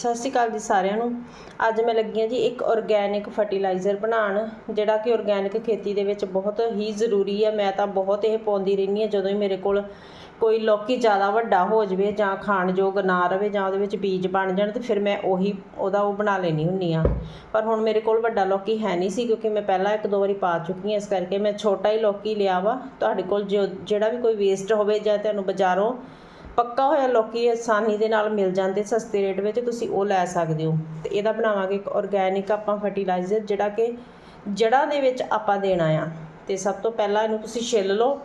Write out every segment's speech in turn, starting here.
ਸਤਿ ਸ਼੍ਰੀ ਅਕਾਲ ਜੀ ਸਾਰਿਆਂ ਨੂੰ। ਅੱਜ ਮੈਂ ਲੱਗੀ ਹਾਂ ਜੀ ਇੱਕ ਆਰਗੈਨਿਕ ਫਰਟੀਲਾਈਜ਼ਰ ਬਣਾਉਣ, ਜਿਹੜਾ ਕਿ ਆਰਗੈਨਿਕ ਖੇਤੀ ਦੇ ਵਿੱਚ ਬਹੁਤ ਹੀ ਜ਼ਰੂਰੀ ਹੈ। ਮੈਂ ਤਾਂ ਬਹੁਤ ਇਹ ਪਾਉਂਦੀ ਰਹਿੰਦੀ ਹਾਂ ਜਦੋਂ ਹੀ ਮੇਰੇ ਕੋਲ ਕੋਈ ਲੌਕੀ ਜ਼ਿਆਦਾ ਵੱਡਾ ਹੋ ਜਾਵੇ ਜਾਂ ਖਾਣ ਯੋਗ ਨਾ ਰਵੇ ਜਾਂ ਉਹਦੇ ਵਿੱਚ ਬੀਜ ਬਣ ਜਾਣ, ਤੇ ਫਿਰ ਮੈਂ ਉਹੀ, ਉਹਦਾ ਉਹ ਬਣਾ ਲੈਣੀ ਹੁੰਨੀ ਆ ਪਰ ਹੁਣ ਮੇਰੇ ਕੋਲ ਵੱਡਾ ਲੌਕੀ ਹੈ ਨਹੀਂ ਸੀ ਕਿਉਂਕਿ ਮੈਂ ਪਹਿਲਾਂ ਇੱਕ ਦੋ ਵਾਰੀ ਪਾ ਚੁੱਕੀ ਹਾਂ, ਇਸ ਕਰਕੇ ਮੈਂ ਛੋਟਾ ਹੀ ਲੌਕੀ ਲਿਆ ਵਾ। ਤੁਹਾਡੇ ਕੋਲ ਜੋ, ਜਿਹੜਾ ਵੀ ਕੋਈ ਵੇਸਟ ਹੋਵੇ ਜਾਂ ਤੁਹਾਨੂੰ ਬਾਜ਼ਾਰੋਂ ਪੱਕਾ ਹੋਇਆ ਲੌਕੀ ਆਸਾਨੀ ਦੇ ਨਾਲ ਮਿਲ ਜਾਂਦੇ ਸਸਤੇ ਰੇਟ ਵਿੱਚ, ਤੁਸੀਂ ਉਹ ਲੈ ਸਕਦੇ ਹੋ। ਤੇ ਇਹਦਾ ਬਣਾਵਾਂਗੇ ਇੱਕ ਆਰਗੈਨਿਕ ਆਪਾਂ ਫਰਟੀਲਾਈਜ਼ਰ ਜਿਹੜਾ ਕਿ ਜੜ੍ਹਾਂ ਦੇ ਵਿੱਚ ਆਪਾਂ ਦੇਣਾ ਆ। ਤੇ ਸਭ ਤੋਂ ਪਹਿਲਾਂ ਇਹਨੂੰ ਤੁਸੀਂ ਛਿੱਲ ਲਓ।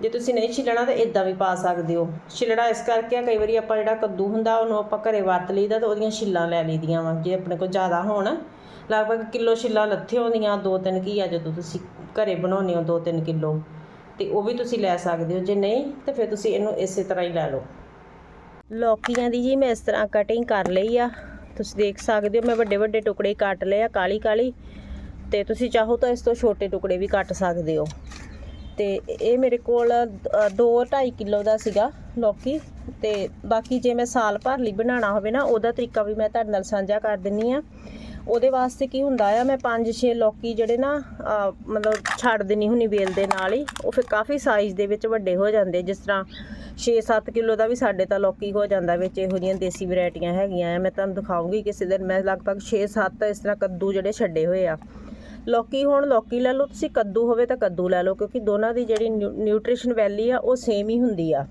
ਜੇ ਤੁਸੀਂ ਨਹੀਂ ਛਿੱਲਣਾ ਤਾਂ ਇਦਾਂ ਵੀ ਪਾ ਸਕਦੇ ਹੋ। ਛਿੱਲਣਾ ਇਸ ਕਰਕੇ ਆ, ਕਈ ਵਾਰੀ ਆਪਾਂ ਜਿਹੜਾ ਕੱਦੂ ਹੁੰਦਾ, ਉਹਨੂੰ ਆਪਾਂ ਘਰੇ ਵਰਤ ਲਈਦਾ ਤਾਂ ਉਹਦੀਆਂ ਛਿੱਲਾਂ ਲੈ ਲਈਦੀਆਂ ਵਾ, ਜੇ ਆਪਣੇ ਕੋਲ ਜ਼ਿਆਦਾ ਹੋਣ। ਲਗਭਗ ਕਿਲੋ ਛਿੱਲਾਂ ਲੱਥੇ ਹੁੰਦੀਆਂ, ਦੋ ਤਿੰਨ ਕੀ ਆ ਜਦੋਂ ਤੁਸੀਂ ਘਰੇ ਬਣਾਉਂਦੇ ਹੋ, ਦੋ ਤਿੰਨ ਕਿਲੋ। ਤੇ ਉਹ ਵੀ ਤੁਸੀਂ ਲੈ ਸਕਦੇ ਹੋ। ਜੇ ਨਹੀਂ, ਤਾਂ ਫਿਰ ਤੁਸੀਂ ਇਹਨੂੰ ਇਸੇ ਤਰ੍ਹਾਂ ਹੀ ਲੈ ਲਓ। ਲੌਕੀਆਂ ਦੀ ਜੀ ਮੈਂ ਇਸ ਤਰ੍ਹਾਂ ਕਟਿੰਗ ਕਰ ਲਈ ਆ। ਤੁਸੀਂ ਦੇਖ ਸਕਦੇ ਹੋ, ਮੈਂ ਵੱਡੇ ਵੱਡੇ ਟੁਕੜੇ ਕੱਟ ਲਏ ਆ, ਕਾਲੀ ਕਾਲੀ। ਤੇ ਤੁਸੀਂ ਚਾਹੋ ਤਾਂ ਇਸ ਤੋਂ ਛੋਟੇ ਟੁਕੜੇ ਵੀ ਕੱਟ ਸਕਦੇ ਹੋ। ਤੇ ਇਹ ਮੇਰੇ ਕੋਲ 2.5 ਕਿਲੋ ਦਾ ਸੀਗਾ ਲੌਕੀ। ਤੇ ਬਾਕੀ ਜੇ ਮੈਂ ਸਾਲ ਭਰ ਲਈ ਬਣਾਉਣਾ ਹੋਵੇ ਨਾ, ਉਹਦਾ ਤਰੀਕਾ ਵੀ ਮੈਂ ਤੁਹਾਡੇ ਨਾਲ ਸਾਂਝਾ ਕਰ ਦਿੰਨੀ ਆ। ਉਹਦੇ ਵਾਸਤੇ ਕੀ ਹੁੰਦਾ ਆ, ਮੈਂ 5-6 ਲੌਕੀ ਜਿਹੜੇ ਨਾ ਮਤਲਬ ਛੱਡ ਦੇਣੀ ਹੁੰਨੀ ਵੇਲ ਦੇ ਨਾਲ ਹੀ, ਉਹ ਫਿਰ ਕਾਫੀ ਸਾਈਜ਼ ਦੇ ਵਿੱਚ ਵੱਡੇ ਹੋ ਜਾਂਦੇ ਜਿਸ ਤਰ੍ਹਾਂ 6-7 ਕਿਲੋ ਦਾ ਵੀ ਸਾਡੇ ਤਾਂ ਲੌਕੀ ਹੋ ਜਾਂਦਾ ਵਿੱਚ, ਇਹੋ ਜਿਹੀਆਂ ਦੇਸੀ ਵੈਰਾਈਟੀਆਂ ਹੈਗੀਆਂ ਆ, ਮੈਂ ਤੁਹਾਨੂੰ ਦਿਖਾਉਂਗੀ ਕਿਸੇ ਦਿਨ, ਮੈਂ ਲਗਭਗ 6-7 ਇਸ ਤਰ੍ਹਾਂ ਕੱਦੂ ਜਿਹੜੇ ਛੱਡੇ ਹੋਏ ਆ। ਲੌਕੀ ਹੁਣ ਲੌਕੀ ਲੈ ਲਓ, ਤੁਸੀਂ ਕੱਦੂ ਹੋਵੇ ਤਾਂ ਕੱਦੂ ਲੈ ਲਓ, ਕਿਉਂਕਿ ਦੋਨਾਂ ਦੀ ਜਿਹੜੀ ਨਿਊ- ਨਿਊਟ੍ਰੀਸ਼ਨ ਵੈਲੀ ਆ, ਉਹ ਸੇਮ ਹੀ ਹੁੰਦੀ ਆ।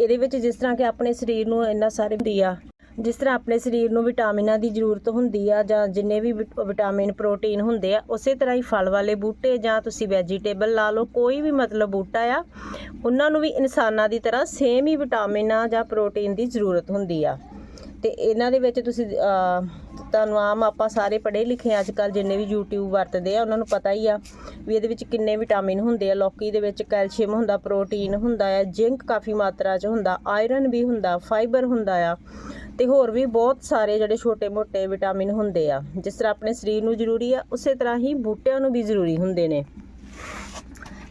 ਇਹਦੇ ਵਿੱਚ ਜਿਸ ਤਰ੍ਹਾਂ ਕਿ ਆਪਣੇ ਸਰੀਰ ਨੂੰ ਇੰਨਾ ਸਾਰੇ ਹੁੰਦੀ ਆ ਜਿਸ ਤਰ੍ਹਾਂ ਆਪਣੇ ਸਰੀਰ ਨੂੰ ਵਿਟਾਮਿਨਾਂ ਦੀ ਜ਼ਰੂਰਤ ਹੁੰਦੀ ਆ ਜਾਂ ਜਿੰਨੇ ਵੀ ਵਿਟ- ਵਿਟਾਮਿਨ, ਪ੍ਰੋਟੀਨ ਹੁੰਦੇ ਆ, ਉਸੇ ਤਰ੍ਹਾਂ ਹੀ ਫਲ ਵਾਲੇ ਬੂਟੇ ਜਾਂ ਤੁਸੀਂ ਵੈਜੀਟੇਬਲ ਲਾ ਲਓ, ਕੋਈ ਵੀ ਮਤਲਬ ਬੂਟਾ ਆ, ਉਹਨਾਂ ਨੂੰ ਵੀ ਇਨਸਾਨਾਂ ਦੀ ਤਰ੍ਹਾਂ ਸੇਮ ਹੀ ਵਿਟਾਮਿਨਾਂ ਜਾਂ ਪ੍ਰੋਟੀਨ ਦੀ ਜ਼ਰੂਰਤ ਹੁੰਦੀ ਆ। ਤੇ ਇਹਨਾਂ ਦੇ ਵਿੱਚ ਤੁਸੀਂ ਤੁਹਾਨੂੰ ਆਮ ਆਪਾਂ ਸਾਰੇ ਪੜ੍ਹੇ ਲਿਖੇ ਅੱਜ ਕੱਲ ਜਿੰਨੇ ਵੀ YouTube ਵਰਤਦੇ ਆ, ਉਹਨਾਂ ਨੂੰ ਪਤਾ ਹੀ ਆ ਵੀ ਇਹਦੇ ਵਿੱਚ ਕਿੰਨੇ ਵਿਟਾਮਿਨ ਹੁੰਦੇ ਆ। ਲੌਕੀ ਦੇ ਵਿੱਚ ਕੈਲਸ਼ੀਅਮ ਹੁੰਦਾ, ਪ੍ਰੋਟੀਨ ਹੁੰਦਾ ਆ, ਜ਼ਿੰਕ ਕਾਫੀ ਮਾਤਰਾ 'ਚ ਹੁੰਦਾ, ਆਇਰਨ ਵੀ ਹੁੰਦਾ, ਫਾਈਬਰ ਹੁੰਦਾ ਆ ਤੇ ਹੋਰ ਵੀ ਬਹੁਤ ਸਾਰੇ ਜਿਹੜੇ ਛੋਟੇ-ਮੋਟੇ ਵਿਟਾਮਿਨ ਹੁੰਦੇ ਆ। ਜਿਸ ਤਰ੍ਹਾਂ ਆਪਣੇ ਸਰੀਰ ਨੂੰ ਜ਼ਰੂਰੀ ਆ, ਉਸੇ ਤਰ੍ਹਾਂ ਹੀ ਬੂਟਿਆਂ ਨੂੰ ਵੀ ਜ਼ਰੂਰੀ ਹੁੰਦੇ ਨੇ।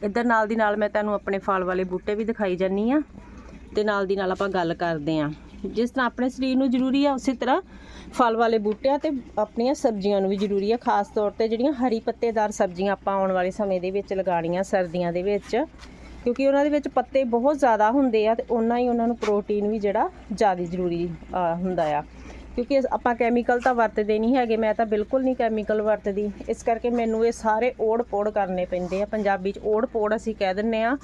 ਇੱਧਰ ਨਾਲ ਦੀ ਨਾਲ ਮੈਂ ਤੁਹਾਨੂੰ ਆਪਣੇ ਫਲ ਵਾਲੇ ਬੂਟੇ ਵੀ ਦਿਖਾਈ ਜਾਨੀ ਆ ਤੇ ਨਾਲ ਦੀ ਨਾਲ ਆਪਾਂ ਗੱਲ ਕਰਦੇ ਆ। ਜਿਸ ਤਰ੍ਹਾਂ ਆਪਣੇ ਸਰੀਰ ਨੂੰ ਜ਼ਰੂਰੀ ਆ, ਉਸੇ ਤਰ੍ਹਾਂ ਫਲ ਵਾਲੇ ਬੂਟਿਆਂ ਤੇ ਆਪਣੀਆਂ ਸਬਜ਼ੀਆਂ ਨੂੰ ਵੀ ਜ਼ਰੂਰੀ ਆ, ਖਾਸ ਤੌਰ ਤੇ ਜਿਹੜੀਆਂ ਹਰੀ ਪੱਤੇਦਾਰ ਸਬਜ਼ੀਆਂ ਆਪਾਂ ਆਉਣ ਵਾਲੇ ਸਮੇਂ ਦੇ ਵਿੱਚ ਲਗਾਉਣੀਆਂ ਸਰਦੀਆਂ ਦੇ ਵਿੱਚ, ਕਿਉਂਕਿ ਉਹਨਾਂ ਦੇ ਵਿੱਚ ਪੱਤੇ ਬਹੁਤ ਜ਼ਿਆਦਾ ਹੁੰਦੇ ਆ ਤੇ ਉਹਨਾਂ ਹੀ ਉਹਨਾਂ ਨੂੰ ਪ੍ਰੋਟੀਨ ਵੀ ਜਿਹੜਾ ਜ਼ਿਆਦਾ ਜ਼ਰੂਰੀ ਹੁੰਦਾ ਆ। ਕਿਉਂਕਿ ਆਪਾਂ ਕੈਮੀਕਲ ਤਾਂ ਵਰਤਦੇ ਨਹੀਂ ਹੈਗੇ, ਮੈਂ ਤਾਂ ਬਿਲਕੁਲ ਨਹੀਂ ਕੈਮੀਕਲ ਵਰਤਦੀ। ਇਸ ਕਰਕੇ ਮੈਨੂੰ ਇਹ ਸਾਰੇ ਓੜ ਪੋੜ ਕਰਨੇ ਪੈਂਦੇ ਆ। ਪੰਜਾਬੀ 'ਚ ਓੜ ਪੋੜ ਅਸੀਂ ਕਹਿ ਦਿੰਨੇ ਆ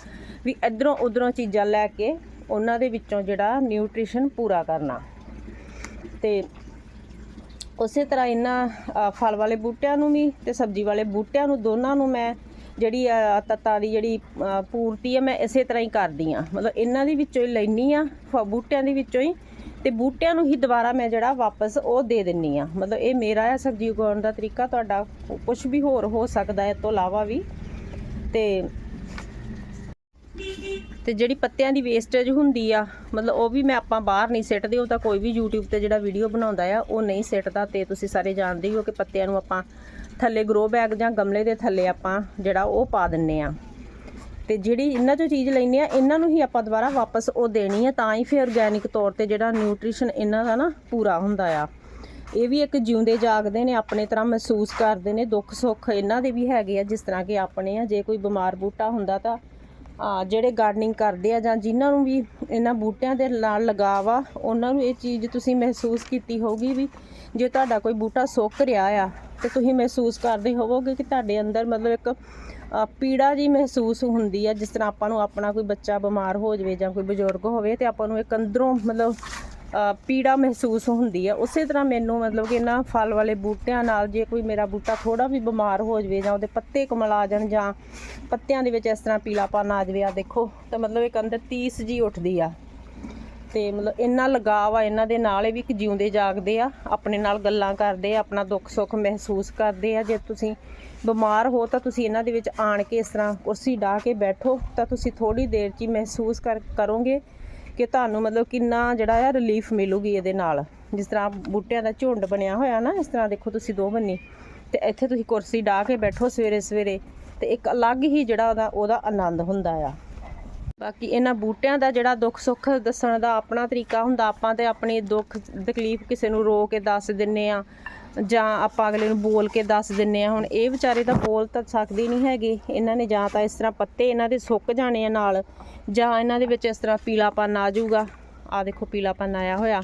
ਵੀ ਇਧਰੋਂ ਉਧਰੋਂ ਚੀਜ਼ਾਂ ਲੈ ਕੇ ਉਹਨਾਂ ਦੇ ਵਿੱਚੋਂ ਜਿਹੜਾ ਨਿਊਟ੍ਰੀਸ਼ਨ ਪੂਰਾ ਕਰਨਾ। ਤੇ ਉਸੇ ਤਰ੍ਹਾਂ ਇਹਨਾਂ ਫਲ ਵਾਲੇ ਬੂਟਿਆਂ ਨੂੰ ਵੀ ਤੇ ਸਬਜ਼ੀ ਵਾਲੇ ਬੂਟਿਆਂ ਨੂੰ ਦੋਨਾਂ ਨੂੰ ਮੈਂ ਜਿਹੜੀ ਤੱਤਾਂ ਦੀ ਜਿਹੜੀ ਪੂਰਤੀ ਹੈ ਮੈਂ ਇਸੇ ਤਰ੍ਹਾਂ ਹੀ ਕਰਦੀ ਆ ਮਤਲਬ ਇਹਨਾਂ ਦੇ ਵਿੱਚੋਂ ਹੀ ਲੈਣੀ ਆ ਬੂਟਿਆਂ ਦੇ ਵਿੱਚੋਂ ਹੀ ਤੇ ਬੂਟਿਆਂ ਨੂੰ ਹੀ ਦੁਬਾਰਾ ਮੈਂ ਜਿਹੜਾ ਵਾਪਸ ਉਹ ਦੇ ਦਿੰਨੀ ਆ ਮਤਲਬ ਇਹ ਮੇਰਾ ਆ ਸਬਜ਼ੀ ਉਗਾਉਣ ਦਾ ਤਰੀਕਾ, ਤੁਹਾਡਾ ਕੁਝ ਵੀ ਹੋਰ ਹੋ ਸਕਦਾ ਹੈ ਇਹ ਤੋਂ ਇਲਾਵਾ ਵੀ। ਤੇ ਤੇ ਜਿਹੜੀ ਪੱਤਿਆਂ ਦੀ ਵੇਸਟੇਜ ਹੁੰਦੀ ਆ, ਮਤਲਬ ਉਹ ਵੀ ਮੈਂ ਆਪਾਂ ਬਾਹਰ ਨਹੀਂ ਸਿੱਟਦੇ, ਉਹ ਤਾਂ ਕੋਈ ਵੀ YouTube ਤੇ ਜਿਹੜਾ ਵੀਡੀਓ ਬਣਾਉਂਦਾ ਆ, ਉਹ ਨਹੀਂ ਸਿੱਟਦਾ ਤੇ ਤੁਸੀਂ ਸਾਰੇ ਜਾਣਦੇ ਹੀ ਹੋ ਕਿ ਪੱਤਿਆਂ ਨੂੰ ਆਪਾਂ ਥੱਲੇ ਗਰੋ ਬੈਗ ਜਾਂ ਗਮਲੇ ਦੇ ਥੱਲੇ ਆਪਾਂ ਜਿਹੜਾ ਉਹ ਪਾ ਦਿੰਨੇ ਆ। ਤੇ ਜਿਹੜੀ ਇਹਨਾਂ ਚੋਂ ਚੀਜ਼ ਲੈਣੀ ਆ, ਇਹਨਾਂ ਨੂੰ ਹੀ ਆਪਾਂ ਦੁਬਾਰਾ ਵਾਪਸ ਉਹ ਦੇਣੀ ਆ, ਤਾਂ ਹੀ ਫਿਰ ਆਰਗੈਨਿਕ ਤੌਰ ਤੇ ਜਿਹੜਾ ਨਿਊਟ੍ਰੀਸ਼ਨ ਇਹਨਾਂ ਦਾ ਨਾ ਪੂਰਾ ਹੁੰਦਾ ਆ। ਇਹ ਵੀ ਇੱਕ ਜਿਉਂਦੇ ਜਾਗਦੇ ਨੇ, ਆਪਣੇ ਤਰ੍ਹਾਂ ਮਹਿਸੂਸ ਕਰਦੇ ਨੇ ਦੁੱਖ ਸੁੱਖ ਇਹਨਾਂ ਦੇ ਵੀ ਹੈਗੇ ਆ, ਜਿਸ ਤਰ੍ਹਾਂ ਕਿ ਆਪਣੇ ਆ, ਜੇ ਕੋਈ ਬਿਮਾਰ ਬੂਟਾ ਹੁੰਦਾ ਤਾਂ ਆ, ਜਿਹੜੇ ਗਾਰਡਨਿੰਗ ਕਰਦੇ ਆ ਜਾਂ ਜਿਨ੍ਹਾਂ ਨੂੰ ਵੀ ਇਹਨਾਂ ਬੂਟਿਆਂ ਦੇ ਨਾਲ ਲਗਾਵ ਆ, ਉਹਨਾਂ ਨੂੰ ਇਹ ਚੀਜ਼ ਤੁਸੀਂ ਮਹਿਸੂਸ ਕੀਤੀ ਹੋਊਗੀ ਵੀ ਜੇ ਤੁਹਾਡਾ ਕੋਈ ਬੂਟਾ ਸੁੱਕ ਰਿਹਾ ਆ, ਤੇ ਤੁਸੀਂ ਮਹਿਸੂਸ ਕਰਦੇ ਹੋਵੋਗੇ ਕਿ ਤੁਹਾਡੇ ਅੰਦਰ ਮਤਲਬ ਇੱਕ ਪੀੜਾ ਜੀ ਮਹਿਸੂਸ ਹੁੰਦੀ ਆ, ਜਿਸ ਤਰ੍ਹਾਂ ਆਪਾਂ ਨੂੰ ਆਪਣਾ ਕੋਈ ਬੱਚਾ ਬਿਮਾਰ ਹੋ ਜਾਵੇ ਜਾਂ ਕੋਈ ਬਜ਼ੁਰਗ ਹੋਵੇ ਤੇ ਆਪਾਂ ਨੂੰ ਇੱਕ ਅੰਦਰੋਂ ਮਤਲਬ ਪੀੜਾ ਮਹਿਸੂਸ ਹੁੰਦੀ ਆ। ਉਸੇ ਤਰ੍ਹਾਂ ਮੈਨੂੰ ਮਤਲਬ ਕਿ ਇਹਨਾਂ ਫਲ ਵਾਲੇ ਬੂਟਿਆਂ ਨਾਲ ਜੇ ਕੋਈ ਮੇਰਾ ਬੂਟਾ ਥੋੜਾ ਵੀ ਬਿਮਾਰ ਹੋ ਜਾਵੇ ਜਾਂ ਉਹਦੇ ਪੱਤੇ ਕੁਮਲਾ ਜਾਣ ਜਾਂ ਪੱਤਿਆਂ ਦੇ ਵਿੱਚ ਇਸ ਤਰ੍ਹਾਂ ਪੀਲਾਪਨ ਆ ਜਾਵੇ, ਆ ਦੇਖੋ, ਤਾਂ ਮਤਲਬ ਇੱਕ ਅੰਦਰ ਤੀਸ ਜੀ ਉੱਠਦੀ ਆ। ਤੇ ਮਤਲਬ ਇੰਨਾ ਲਗਾਵ ਆ, ਇਹਨਾਂ ਦੇ ਨਾਲ ਇਹ ਵੀ ਇੱਕ ਜਿਉਂਦੇ ਜਾਗਦੇ ਆ, ਆਪਣੇ ਨਾਲ ਗੱਲਾਂ ਕਰਦੇ ਆ, ਆਪਣਾ ਦੁੱਖ ਸੁੱਖ ਮਹਿਸੂਸ ਕਰਦੇ ਆ। ਜੇ ਤੁਸੀਂ ਬਿਮਾਰ ਹੋ ਤਾਂ ਤੁਸੀਂ ਇਹਨਾਂ ਦੇ ਵਿੱਚ ਆਣ ਕੇ ਇਸ ਤਰ੍ਹਾਂ ਕੁਰਸੀ ਢਾ ਕੇ ਬੈਠੋ, ਤਾਂ ਤੁਸੀਂ ਥੋੜੀ ਦੇਰ 'ਚ ਹੀ ਮਹਿਸੂਸ ਕਰ, ਕਰੋਗੇ। ਕਿ ਤੁਹਾਨੂੰ ਮਤਲਬ ਕਿੰਨਾ ਜਿਹੜਾ ਆ ਰਿਲੀਫ ਮਿਲੂਗੀ ਇਹਦੇ ਨਾਲ। ਜਿਸ ਤਰ੍ਹਾਂ ਬੂਟਿਆਂ ਦਾ ਝੁੰਡ ਬਣਿਆ ਹੋਇਆ ਨਾ, ਇਸ ਤਰ੍ਹਾਂ ਦੇਖੋ ਤੁਸੀਂ ਦੋ ਬੰਨੀ। ਤੇ ਇੱਥੇ ਤੁਸੀਂ ਕੁਰਸੀ ਢਾ ਕੇ ਬੈਠੋ ਸਵੇਰੇ ਸਵੇਰੇ, ਤੇ ਇੱਕ ਅਲੱਗ ਹੀ ਜਿਹੜਾ ਉਹਦਾ ਉਹਦਾ ਆਨੰਦ ਹੁੰਦਾ ਆ। ਬਾਕੀ ਇਹਨਾਂ ਬੂਟਿਆਂ ਦਾ ਜਿਹੜਾ ਦੁੱਖ ਸੁੱਖ ਦੱਸਣ ਦਾ ਆਪਣਾ ਤਰੀਕਾ ਹੁੰਦਾ, ਆਪਾਂ ਤੇ ਆਪਣੀ ਦੁੱਖ ਤਕਲੀਫ ਕਿਸੇ ਨੂੰ ਰੋ ਕੇ ਦੱਸ ਦਿੰਨੇ ਆ, ਜਾਂ ਆਪਾਂ ਅਗਲੇ ਨੂੰ ਬੋਲ ਕੇ ਦੱਸ ਦਿੰਨੇ ਆ। ਹੁਣ ਇਹ ਵਿਚਾਰੇ ਤਾਂ ਬੋਲ ਤਾਂ ਸਕਦੀ ਨਹੀਂ ਹੈਗੀ। ਇਹਨਾਂ ਨੇ ਜਾਂ ਤਾਂ ਇਸ ਤਰ੍ਹਾਂ ਪੱਤੇ ਇਹਨਾਂ ਦੇ ਸੁੱਕ ਜਾਣੇ ਆ ਨਾਲ। ਜਾਂ ਇਹਨਾਂ ਦੇ ਵਿੱਚ ਇਸ ਤਰ੍ਹਾਂ ਪੀਲਾਪਨ ਆ ਜਾਊਗਾ। ਆ ਦੇਖੋ ਪੀਲਾਪਨ ਆਇਆ ਹੋਇਆ।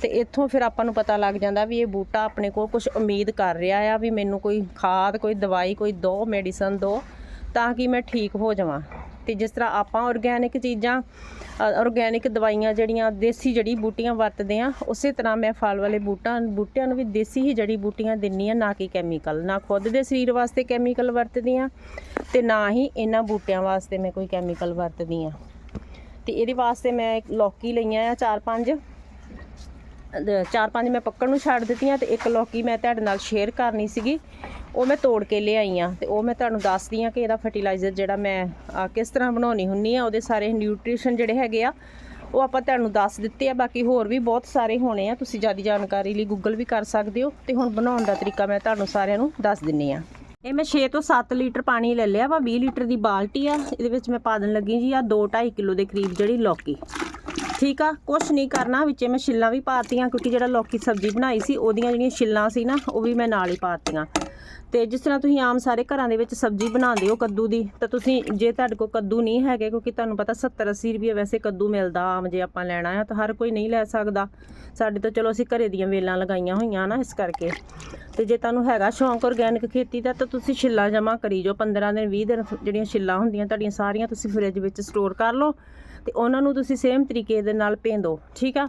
ਤੇ ਇੱਥੋਂ ਫਿਰ ਆਪਾਂ ਨੂੰ ਪਤਾ ਲੱਗ ਜਾਂਦਾ ਵੀ ਇਹ ਬੂਟਾ ਆਪਣੇ ਕੋਲ ਕੁਝ ਉਮੀਦ ਕਰ ਰਿਹਾ ਆ ਵੀ ਮੈਨੂੰ ਕੋਈ ਖਾਦ, ਕੋਈ ਦਵਾਈ, ਕੋਈ ਦੋ ਮੈਡੀਸਨ ਦੋ ਤਾਂ ਕਿ ਮੈਂ ਠੀਕ ਹੋ ਜਾਵਾਂ। ਤੇ ਜਿਸ ਤਰ੍ਹਾਂ ਆਪਾਂ ਆਰਗੈਨਿਕ ਚੀਜ਼ਾਂ ਆਰਗੈਨਿਕ ਦਵਾਈਆਂ ਜਿਹੜੀਆਂ, ਦੇਸੀ ਜੜੀ ਬੂਟੀਆਂ ਵਰਤਦੇ ਆ ਉਸੇ ਤਰ੍ਹਾਂ ਮੈਂ ਫਲ ਵਾਲੇ ਬੂਟਾਂ, ਬੂਟਿਆਂ ਨੂੰ ਵੀ ਦੇਸੀ ਹੀ ਜੜੀ ਬੂਟੀਆਂ ਦਿੰਨੀ ਆ ਨਾ ਕਿ ਕੈਮੀਕਲ ਨਾ ਖੁਦ ਦੇ ਸਰੀਰ ਵਾਸਤੇ ਕੈਮੀਕਲ ਵਰਤਦੀ ਆ ਤੇ ਨਾ ਹੀ ਇਹਨਾਂ ਬੂਟਿਆਂ ਵਾਸਤੇ ਮੈਂ ਕੋਈ ਕੈਮੀਕਲ ਵਰਤਦੀ ਆ ਤੇ ਇਹਦੇ ਵਾਸਤੇ ਮੈਂ ਇੱਕ ਲੌਕੀ ਲਈਆਂ ਆ, ਚਾਰ ਪੰਜ। ਚਾਰ ਪੰਜ ਮੈਂ ਪੱਕਣ ਨੂੰ ਛੱਡ ਦਿੱਤੀਆਂ ਤੇ ਇੱਕ ਲੌਕੀ ਮੈਂ ਤੁਹਾਡੇ ਨਾਲ ਸ਼ੇਅਰ ਕਰਨੀ ਸੀਗੀ। ਉਹ ਮੈਂ ਤੋੜ ਕੇ ਲਿਆਈ ਆ ਤੇ ਉਹ ਮੈਂ ਤੁਹਾਨੂੰ ਦੱਸਦੀ ਆ ਕਿ ਇਹਦਾ ਫਰਟੀਲਾਈਜ਼ਰ ਜਿਹੜਾ ਮੈਂ ਕਿਸ ਤਰ੍ਹਾਂ ਬਣਾਉਣੀ ਹੁੰਨੀ ਆ, ਉਹਦੇ ਸਾਰੇ ਨਿਊਟ੍ਰੀਸ਼ਨ ਜਿਹੜੇ ਹੈਗੇ ਆ, ਉਹ ਆਪਾਂ ਤੁਹਾਨੂੰ ਦੱਸ ਦਿੱਤੇ ਆ, ਬਾਕੀ ਹੋਰ ਵੀ ਬਹੁਤ ਸਾਰੇ ਹੋਣੇ ਆ, ਤੁਸੀਂ ਜ਼ਿਆਦਾ ਜਾਣਕਾਰੀ ਲਈ ਗੂਗਲ ਵੀ ਕਰ ਸਕਦੇ ਹੋ ਤੇ ਹੁਣ ਬਣਾਉਣ ਦਾ ਤਰੀਕਾ ਮੈਂ ਤੁਹਾਨੂੰ ਸਾਰਿਆਂ ਨੂੰ ਦੱਸ ਦਿੰਨੀ ਆ। ਇਹ ਮੈਂ 6 ਤੋਂ 7 ਲੀਟਰ ਪਾਣੀ ਲੈ ਲਿਆ ਵਾ 20 ਲੀਟਰ ਦੀ ਬਾਲਟੀ ਆ, ਇਹਦੇ ਵਿੱਚ ਮੈਂ ਪਾ ਦੇਣ ਲੱਗੀ ਜੀ ਆ 2.5 ਕਿਲੋ ਦੇ ਕਰੀਬ ਜਿਹੜੀ ਲੌਕੀ। ਠੀਕ ਆ, ਕੁਛ ਨਹੀਂ ਕਰਨਾ, ਵਿੱਚੇ ਮੈਂ ਛਿੱਲਾਂ ਵੀ ਪਾਤੀਆਂ, ਕਿਉਂਕਿ ਜਿਹੜਾ ਲੌਕੀ ਸਬਜ਼ੀ ਬਣਾਈ ਸੀ, ਉਹਦੀਆਂ ਜਿਹੜੀਆਂ ਛਿੱਲਾਂ ਸੀ ਨਾ, ਉਹ ਵੀ ਮੈਂ ਨਾਲ ਹੀ ਪਾਤੀਆਂ। ਤੇ ਜਿਸ ਤਰ੍ਹਾਂ ਤੁਸੀਂ ਆਮ ਸਾਰੇ ਘਰਾਂ ਦੇ ਵਿੱਚ ਸਬਜ਼ੀ ਬਣਾਉਂਦੇ ਹੋ ਕੱਦੂ ਦੀ, ਤਾਂ ਤੁਸੀਂ, ਜੇ ਤੁਹਾਡੇ ਕੋਲ ਕੱਦੂ ਨਹੀਂ ਹੈਗੇ, ਕਿਉਂਕਿ ਤੁਹਾਨੂੰ ਪਤਾ 70 80 ਰੁਪਏ ਵੈਸੇ ਕੱਦੂ ਮਿਲਦਾ ਆਮ ਜੇ ਆਪਾਂ ਲੈਣਾ ਆ, ਤਾਂ ਹਰ ਕੋਈ ਨਹੀਂ ਲੈ ਸਕਦਾ। ਸਾਡੇ ਤਾਂ ਚਲੋ ਅਸੀਂ ਘਰੇ ਦੀਆਂ ਵੇਲਾਂ ਲਗਾਈਆਂ ਹੋਈਆਂ ਨਾ ਇਸ ਕਰਕੇ। ਤੇ ਜੇ ਤੁਹਾਨੂੰ ਹੈਗਾ ਸ਼ੌਂਕ ਆਰਗੈਨਿਕ ਖੇਤੀ ਦਾ, ਤਾਂ ਤੁਸੀਂ ਛਿੱਲਾਂ ਜਮਾ ਕਰੀ ਜੋ 15 ਦਿਨ 20 ਦਿਨ ਜਿਹੜੀਆਂ ਛਿੱਲਾਂ ਹੁੰਦੀਆਂ, ਤੁਹਾਡੀਆਂ ਸਾਰੀਆਂ ਤੁਸੀਂ ਫ੍ਰਿਜ ਵਿੱਚ ਸਟੋਰ ਕਰ ਲਓ। ਤੇ ਉਹਨਾਂ ਨੂੰ ਤੁਸੀਂ ਸੇਮ ਤਰੀਕੇ ਦੇ ਨਾਲ ਭੇਂਦੋ, ਠੀਕ ਆ?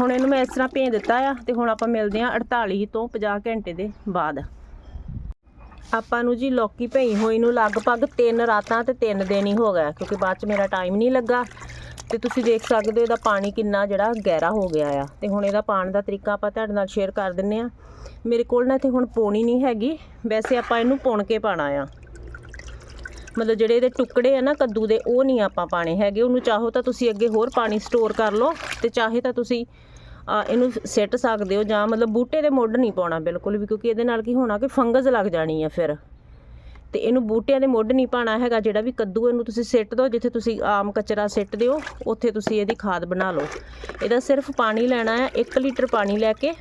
ਹੁਣ ਇਹਨੂੰ ਮੈਂ ਇਸ ਤਰ੍ਹਾਂ ਭੇਂ ਦਿੱਤਾ ਆ ਤੇ ਹੁਣ ਆਪਾਂ ਮਿਲਦੇ ਆ 48 ਤੋਂ 50 ਘੰਟੇ ਦੇ ਬਾਅਦ। ਆਪਾਂ ਨੂੰ ਜੀ ਲੌਕੀ ਭਈ ਹੋਈ ਨੂੰ ਲਗਭਗ 3 ਰਾਤਾਂ ਤੇ 3 ਦਿਨ ਹੀ ਹੋ ਗਿਆ ਕਿਉਂਕਿ ਬਾਅਦ ਚ ਮੇਰਾ ਟਾਈਮ ਨਹੀਂ ਲੱਗਾ। ਤੇ ਤੁਸੀਂ ਦੇਖ ਸਕਦੇ ਹੋ ਇਹਦਾ ਪਾਣੀ ਕਿੰਨਾ ਜਿਹੜਾ ਗਹਿਰਾ ਹੋ ਗਿਆ ਆ। ਤੇ ਹੁਣ ਇਹਦਾ ਪਾਣ ਦਾ ਤਰੀਕਾ ਆਪਾਂ ਤੁਹਾਡੇ ਨਾਲ ਸ਼ੇਅਰ ਕਰ ਦਿੰਨੇ ਆ। ਮੇਰੇ ਕੋਲ ਨਾ ਇੱਥੇ ਹੁਣ ਪੋਣੀ ਨਹੀਂ ਹੈਗੀ, ਵੈਸੇ ਆਪਾਂ ਇਹਨੂੰ ਪੁਣ ਕੇ ਪਾਣਾ ਆ। ਮਤਲਬ ਜਿਹੜੇ ਇਹਦੇ ਟੁਕੜੇ ਆ ਨਾ ਕੱਦੂ ਦੇ, ਉਹ ਨਹੀਂ ਆਪਾਂ ਪਾਣੇ ਹੈਗੇ। ਉਹਨੂੰ ਚਾਹੋ ਤਾਂ ਤੁਸੀਂ ਅੱਗੇ ਹੋਰ ਪਾਣੀ ਸਟੋਰ ਕਰ ਲਓ ਤੇ ਚਾਹੇ ਤਾਂ ਤੁਸੀਂ ਇਹਨੂੰ ਸਿੱਟ ਸਕਦੇ ਹੋ ਜਾਂ ਮਤਲਬ ਬੂਟੇ ਦੇ ਮੁੱਢ ਨਹੀਂ ਪਾਉਣਾ ਬਿਲਕੁਲ ਵੀ, ਕਿਉਂਕਿ ਇਹਦੇ ਨਾਲ ਕੀ ਹੋਣਾ ਕਿ ਫੰਗਸ ਲੱਗ ਜਾਣੀ ਆ ਫਿਰ। ਤੇ ਇਹਨੂੰ ਬੂਟਿਆਂ ਦੇ ਮੁੱਢ ਨਹੀਂ ਪਾਣਾ ਹੈਗਾ, ਜਿਹੜਾ ਵੀ ਕੱਦੂ ਇਹਨੂੰ ਤੁਸੀਂ ਸਿੱਟ ਦਿਓ, ਜਿੱਥੇ ਤੁਸੀਂ ਆਮ ਕਚਰਾ ਸਿੱਟ ਦਿਓ, ਉੱਥੇ ਤੁਸੀਂ ਇਹਦੀ ਖਾਦ ਬਣਾ ਲਓ। ਇਹਦਾ ਸਿਰਫ ਪਾਣੀ ਲੈਣਾ ਆ 1 ਲੀਟਰ ਪਾਣੀ ਲੈ ਕੇ,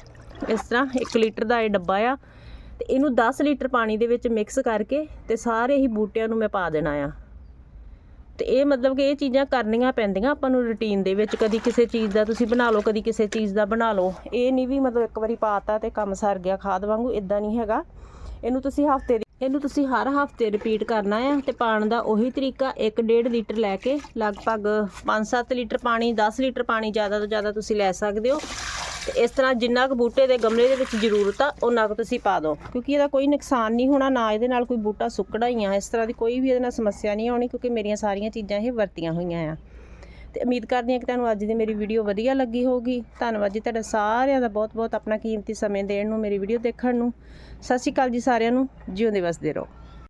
ਇਸ ਤਰ੍ਹਾਂ 1 ਲੀਟਰ ਦਾ ਇਹ ਡੱਬਾ ਆ। ਤੇ ਇਹਨੂੰ 10 ਲੀਟਰ ਪਾਣੀ ਦੇ ਵਿੱਚ ਮਿਕਸ ਕਰਕੇ ਤੇ ਸਾਰੇ ਹੀ ਬੂਟਿਆਂ ਨੂੰ ਮੈਂ ਪਾ ਦੇਣਾ ਆ। ਤੇ ਇਹ ਮਤਲਬ ਕਿ ਇਹ ਚੀਜ਼ਾਂ ਕਰਨੀਆਂ ਪੈਂਦੀਆਂ, ਆਪਾਂ ਨੂੰ ਰੁਟੀਨ ਦੇ ਵਿੱਚ। ਕਦੀ ਕਿਸੇ ਚੀਜ਼ ਦਾ ਤੁਸੀਂ ਬਣਾ ਲਓ, ਕਦੀ ਕਿਸੇ ਚੀਜ਼ ਦਾ ਬਣਾ ਲਓ। ਇਹ ਨਹੀਂ ਵੀ ਮਤਲਬ ਇੱਕ ਵਾਰੀ ਪਾਤਾ ਤੇ ਕੰਮ ਸਰ ਗਿਆ ਖਾਦ ਵਾਂਗੂ ਇਦਾਂ ਨਹੀਂ ਹੈਗਾ। ਇਹਨੂੰ ਤੁਸੀਂ ਹਫ਼ਤੇ ਇਹਨੂੰ ਤੁਸੀਂ ਹਰ ਹਫ਼ਤੇ ਰਿਪੀਟ ਕਰਨਾ ਆ ਤੇ ਪਾਣ ਦਾ ਉਹੀ ਤਰੀਕਾ 1.5 ਲੀਟਰ ਲੈ ਕੇ ਲਗਭਗ 5-7 ਲੀਟਰ ਪਾਣੀ 10 ਲੀਟਰ ਪਾਣੀ ਜ਼ਿਆਦਾ ਤੋਂ ਜ਼ਿਆਦਾ ਤੁਸੀਂ ਲੈ ਸਕਦੇ ਹੋ। ਤੇ ਇਸ ਤਰ੍ਹਾਂ ਜਿੰਨਾ ਕੁ ਬੂਟੇ ਦੇ ਗਮਲੇ ਦੇ ਵਿੱਚ ਜ਼ਰੂਰਤ ਆ ਉਹਨਾਂ ਕੁ ਤੁਸੀਂ ਪਾ ਦਿਓ। ਕਿਉਂਕਿ ਇਹਦਾ ਕੋਈ ਨੁਕਸਾਨ ਨਹੀਂ ਹੋਣਾ, ਨਾ ਇਹਦੇ ਨਾਲ ਕੋਈ ਬੂਟਾ ਸੁੱਕਣਾ ਹੀ ਆ। ਇਸ ਤਰ੍ਹਾਂ ਦੀ ਕੋਈ ਵੀ ਇਹਦੇ ਨਾਲ ਸਮੱਸਿਆ ਨਹੀਂ ਆਉਣੀ, ਕਿਉਂਕਿ ਮੇਰੀਆਂ ਸਾਰੀਆਂ ਚੀਜ਼ਾਂ ਇਹ ਵਰਤੀਆਂ ਹੋਈਆਂ ਆ। ਤੇ ਉਮੀਦ ਕਰਦੀ ਹਾਂ ਕਿ ਤੁਹਾਨੂੰ ਅੱਜ ਦੀ ਮੇਰੀ ਵੀਡੀਓ ਵਧੀਆ ਲੱਗੀ ਹੋਊਗੀ। ਧੰਨਵਾਦ ਜੀ ਤੁਹਾਡਾ ਸਾਰਿਆਂ ਦਾ ਬਹੁਤ ਬਹੁਤ ਆਪਣਾ ਕੀਮਤੀ ਸਮੇਂ ਦੇਣ ਨੂੰ, ਮੇਰੀ ਵੀਡੀਓ ਦੇਖਣ ਨੂੰ। ਸਤਿ ਸ਼੍ਰੀ ਅਕਾਲ ਜੀ ਸਾਰਿਆਂ ਨੂੰ। ਜਿਉਂਦੇ ਵਸਦੇ ਰਹੋ।